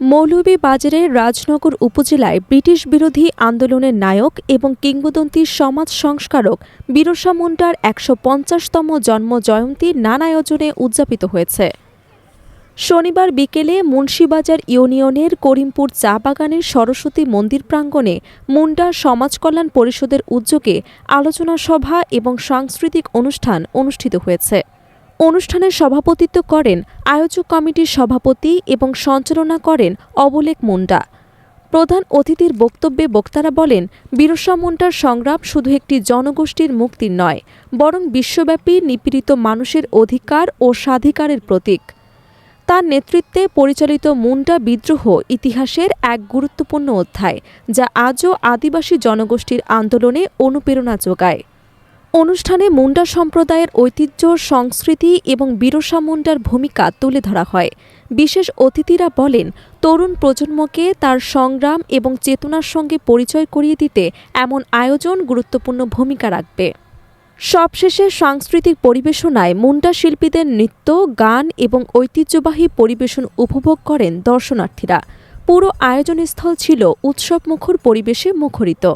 মৌলভীবাজারের রাজনগর উপজেলায় ব্রিটিশ বিরোধী আন্দোলনের নায়ক এবং কিংবদন্তি সমাজ সংস্কারক বীরসা মুন্ডার একশো পঞ্চাশতম জন্ম জয়ন্তী নানা আয়োজনে উদযাপিত হয়েছে। শনিবার বিকেলে মুন্সিবাজার ইউনিয়নের করিমপুর চা বাগানের সরস্বতী মন্দির প্রাঙ্গণে মুন্ডা সমাজ কল্যাণ পরিষদের উদ্যোগে আলোচনা সভা এবং সাংস্কৃতিক অনুষ্ঠান অনুষ্ঠিত হয়েছে। অনুষ্ঠানে সভাপতিত্ব করেন আয়োজক কমিটির সভাপতি এবং সঞ্চালনা করেন অবলেক মুন্ডা। প্রধান অতিথির বক্তব্যে বক্তারা বলেন, বীরসা মুন্ডার সংগ্রাম শুধু একটি জনগোষ্ঠীর মুক্তির নয়, বরং বিশ্বব্যাপী নিপীড়িত মানুষের অধিকার ও স্বাধিকারের প্রতীক। তার নেতৃত্বে পরিচালিত মুন্ডা বিদ্রোহ ইতিহাসের এক গুরুত্বপূর্ণ অধ্যায়, যা আজও আদিবাসী জনগোষ্ঠীর আন্দোলনে অনুপ্রেরণা যোগায়। অনুষ্ঠানে মুন্ডা সম্প্রদায়ের ঐতিহ্য, সংস্কৃতি এবং বিরসা মুন্ডার ভূমিকা তুলে ধরা হয়। বিশেষ অতিথিরা বলেন, তরুণ প্রজন্মকে তার সংগ্রাম এবং চেতনার সঙ্গে পরিচয় করিয়ে দিতে এমন আয়োজন গুরুত্বপূর্ণ ভূমিকা রাখবে। সবশেষে সাংস্কৃতিক পরিবেশনায় মুন্ডা শিল্পীদের নৃত্য, গান এবং ঐতিহ্যবাহী পরিবেশন উপভোগ করেন দর্শনার্থীরা। পুরো আয়োজনস্থল ছিল উৎসবমুখর পরিবেশে মুখরিত।